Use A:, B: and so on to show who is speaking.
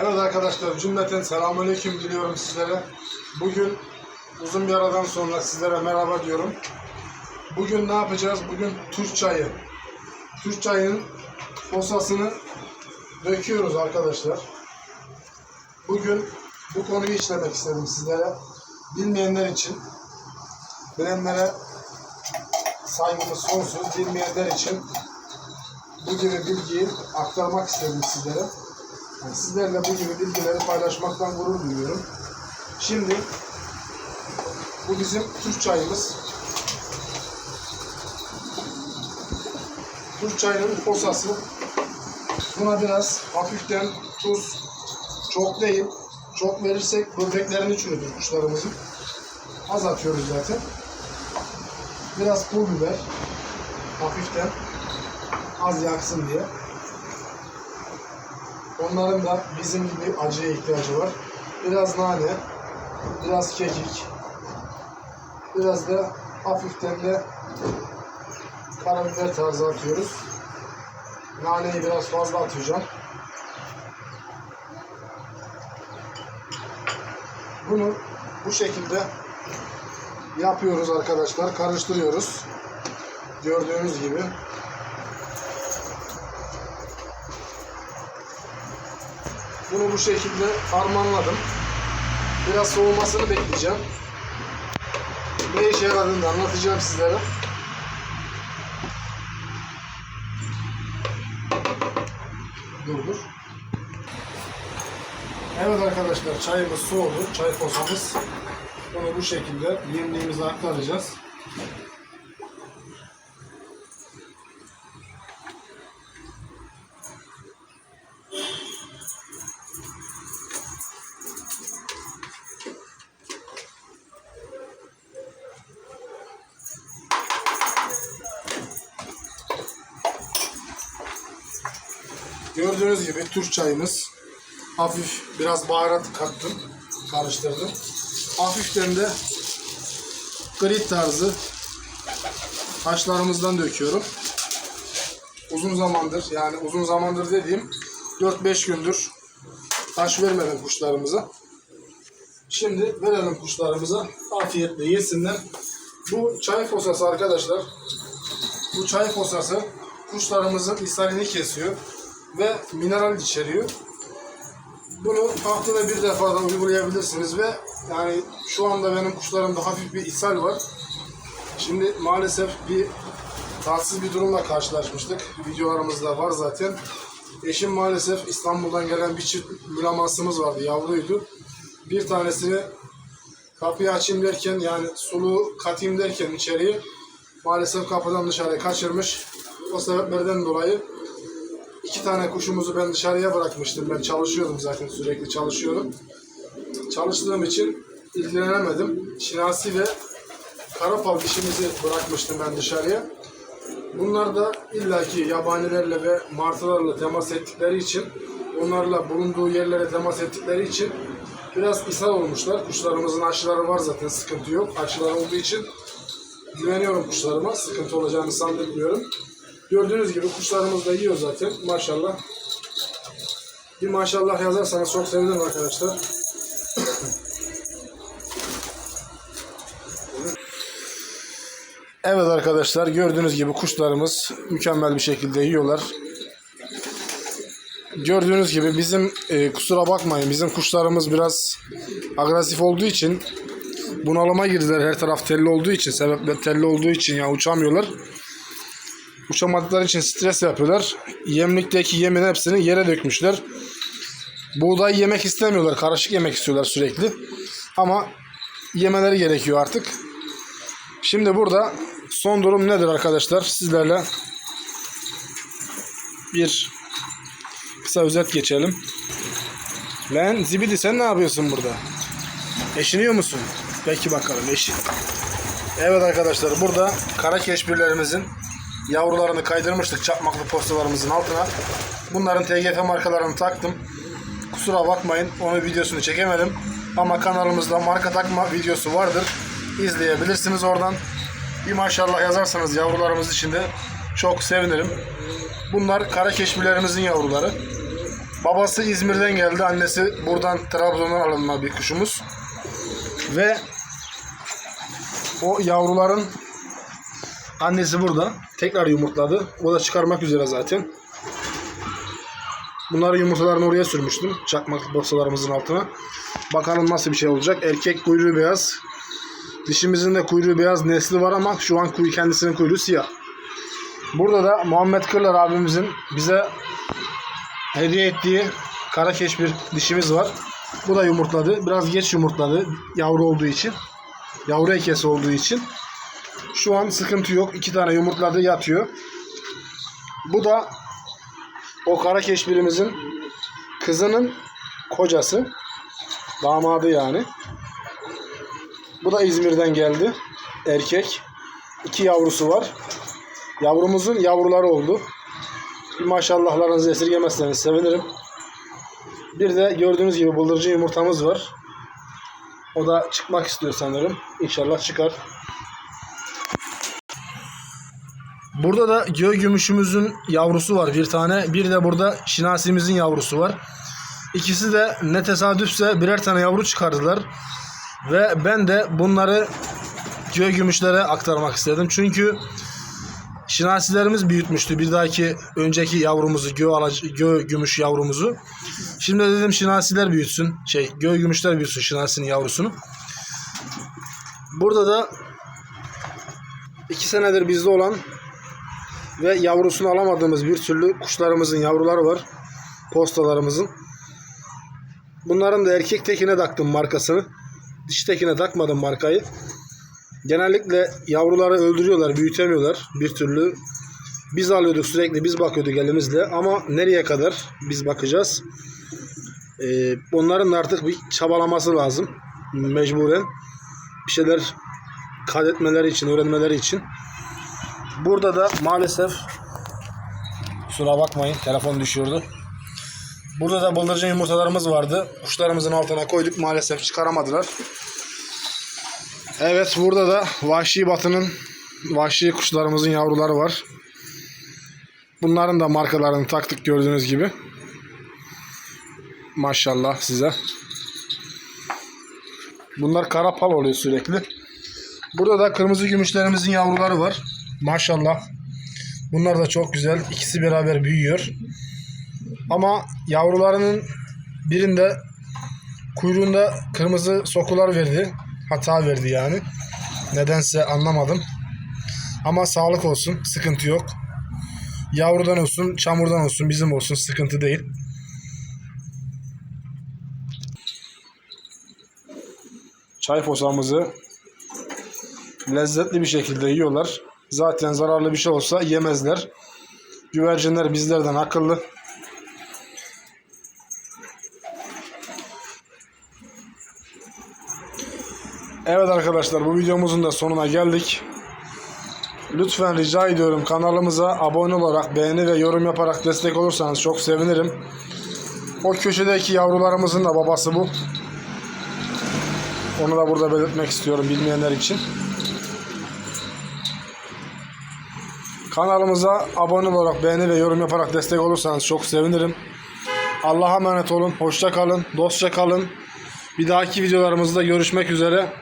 A: Evet arkadaşlar cümleten selamünaleyküm diliyorum sizlere. Bugün uzun bir aradan sonra sizlere merhaba diyorum. Bugün ne yapacağız? Bugün Türk çayı. Türk çayının posasını döküyoruz arkadaşlar. Bugün bu konuyu işlemek istedim sizlere. Bilmeyenler için, bilenlere saygımız sonsuz, bilmeyenler için bu gibi bilgiyi aktarmak istedim sizlere. Sizlerle bu gibi bilgileri paylaşmaktan gurur duyuyorum. Şimdi bu bizim Türk çayımız. Türk çayının posası. Buna biraz hafiften tuz, çok değil, çok verirsek böbreklerini çürütür kuşlarımızın. Az atıyoruz zaten. Biraz pul biber, hafiften az yaksın diye. Onların da bizim gibi acıya ihtiyacı var. Biraz nane, biraz kekik, biraz da hafiften de karabiber tarzı atıyoruz. Naneyi biraz fazla atacağım. Bunu bu şekilde yapıyoruz arkadaşlar. Karıştırıyoruz. Gördüğünüz gibi. Bunu bu şekilde harmanladım. Biraz soğumasını bekleyeceğim. Ne işe yaradığını anlatacağım sizlere. Dur dur. Evet arkadaşlar çayımız soğudu. Çay posamız. Bunu bu şekilde yemliğimize aktaracağız. Gördüğünüz gibi Türk çayımız. Hafif biraz baharat kattım. Karıştırdım. Hafiften de grit tarzı haşlarımızdan döküyorum. Uzun zamandır yani uzun zamandır dediğim 4-5 gündür taş vermedim kuşlarımıza. Şimdi verelim kuşlarımıza afiyetle yesinler. Bu çay posası arkadaşlar. Bu çay posası kuşlarımızın ishalini kesiyor ve mineral içeriyor. Bunu haftada bir defa da uygulayabilirsiniz ve yani şu anda benim kuşlarımda hafif bir ishal var. Şimdi maalesef bir tatsız bir durumla karşılaşmıştık. Videolarımızda var zaten. Eşim maalesef İstanbul'dan gelen bir çift mülamasımız vardı, yavruydu. Bir tanesini kapıyı açayım derken yani suluğu katayım derken içeriye maalesef kapıdan dışarıya kaçırmış. O sebeplerden dolayı iki tane kuşumuzu ben dışarıya bırakmıştım. Ben çalışıyordum zaten sürekli çalışıyorum. Çalıştığım için ilgilenemedim. Şinasi ve karapal dişimizi bırakmıştım ben dışarıya. Bunlar da illaki yabanilerle ve martılarla temas ettikleri için onlarla bulunduğu yerlere temas ettikleri için biraz ishal olmuşlar. Kuşlarımızın aşıları var zaten sıkıntı yok. Aşılar olduğu için güveniyorum kuşlarıma. Sıkıntı olacağını sanmıyorum. Gördüğünüz gibi kuşlarımız da yiyor zaten. Maşallah. Bir maşallah yazarsanız çok sevinirim arkadaşlar. Evet arkadaşlar gördüğünüz gibi kuşlarımız mükemmel bir şekilde yiyorlar. Gördüğünüz gibi bizim e, kusura bakmayın bizim kuşlarımız biraz agresif olduğu için bunalıma girdiler her taraf telli olduğu için sebepler telli olduğu için ya uçamıyorlar. Uçamadıkları için stres yapıyorlar. Yemlikteki yemin hepsini yere dökmüşler. Buğday yemek istemiyorlar. Karışık yemek istiyorlar sürekli. Ama yemeleri gerekiyor artık. Şimdi burada son durum nedir arkadaşlar? Sizlerle bir kısa özet geçelim. Lan Zibidi sen ne yapıyorsun burada? Eşiniyor musun? Peki bakalım eşin. Evet arkadaşlar burada kara keşbirlerimizin yavrularını kaydırmıştık çakmaklı postalarımızın altına. Bunların TGF markalarını taktım. Kusura bakmayın onu videosunu çekemedim. Ama kanalımızda marka takma videosu vardır. İzleyebilirsiniz oradan. Bir maşallah yazarsanız yavrularımız için de çok sevinirim. Bunlar kara keşbirlerimizin yavruları. Babası İzmir'den geldi. Annesi buradan Trabzon'dan alınma bir kuşumuz. Ve o yavruların annesi burada. Tekrar yumurtladı. O da çıkarmak üzere zaten. Bunları yumurtalarını oraya sürmüştüm. Çakmak borsalarımızın altına. Bakalım nasıl bir şey olacak. Erkek kuyruğu beyaz. Dişimizin de kuyruğu beyaz nesli var ama şu an kuyu kendisinin kuyruğu siyah. Burada da Muhammed Kırlar abimizin bize hediye ettiği karakeş bir dişimiz var. Bu da yumurtladı. Biraz geç yumurtladı yavru olduğu için. Yavru ekesi olduğu için. Şu an sıkıntı yok. İki tane yumurtladı yatıyor. Bu da o karakeş birimizin kızının kocası. Damadı yani. Bu da İzmir'den geldi. Erkek. İki yavrusu var. Yavrumuzun yavruları oldu. Maşallahlarınızı esirgemezseniz sevinirim. Bir de gördüğünüz gibi bıldırcın yumurtamız var. O da çıkmak istiyor sanırım. İnşallah çıkar. Burada da göğ gümüşümüzün yavrusu var bir tane. Bir de burada şinasimizin yavrusu var. İkisi de ne tesadüfse birer tane yavru çıkardılar. Ve ben de bunları göğ gümüşlere aktarmak istedim. Çünkü şinasilerimiz büyütmüştü bir dahaki önceki yavrumuzu göğ, alac- göğ gümüş yavrumuzu. Şimdi de dedim şinasiler büyütsün. Şey göğ gümüşler büyütsün şinasinin yavrusunu. Burada da iki senedir bizde olan ve yavrusunu alamadığımız bir türlü kuşlarımızın yavruları var. Postalarımızın. Bunların da erkek tekine taktım markasını. Dişi tekine takmadım markayı. Genellikle yavruları öldürüyorlar, büyütemiyorlar bir türlü. Biz alıyorduk sürekli, biz bakıyorduk elimizle ama nereye kadar biz bakacağız. Ee, onların artık bir çabalaması lazım mecburen. Bir şeyler kaydetmeleri için, öğrenmeleri için. Burada da maalesef kusura bakmayın telefon düşüyordu. Burada da bıldırcın yumurtalarımız vardı. Kuşlarımızın altına koyduk maalesef çıkaramadılar. Evet burada da vahşi batının vahşi kuşlarımızın yavruları var. Bunların da markalarını taktık gördüğünüz gibi. Maşallah size. Bunlar kara pal oluyor sürekli. Burada da kırmızı gümüşlerimizin yavruları var. Maşallah. Bunlar da çok güzel. İkisi beraber büyüyor. Ama yavrularının birinde kuyruğunda kırmızı sokular verdi. Hata verdi yani. Nedense anlamadım. Ama sağlık olsun. Sıkıntı yok. Yavrudan olsun, çamurdan olsun, bizim olsun sıkıntı değil. Çay posamızı lezzetli bir şekilde yiyorlar. Zaten zararlı bir şey olsa yemezler. Güvercinler bizlerden akıllı. Evet arkadaşlar bu videomuzun da sonuna geldik. Lütfen rica ediyorum kanalımıza abone olarak beğeni ve yorum yaparak destek olursanız çok sevinirim. O köşedeki yavrularımızın da babası bu. Onu da burada belirtmek istiyorum bilmeyenler için. Kanalımıza abone olarak beğeni ve yorum yaparak destek olursanız çok sevinirim. Allah'a emanet olun. Hoşça kalın. Dostça kalın. Bir dahaki videolarımızda görüşmek üzere.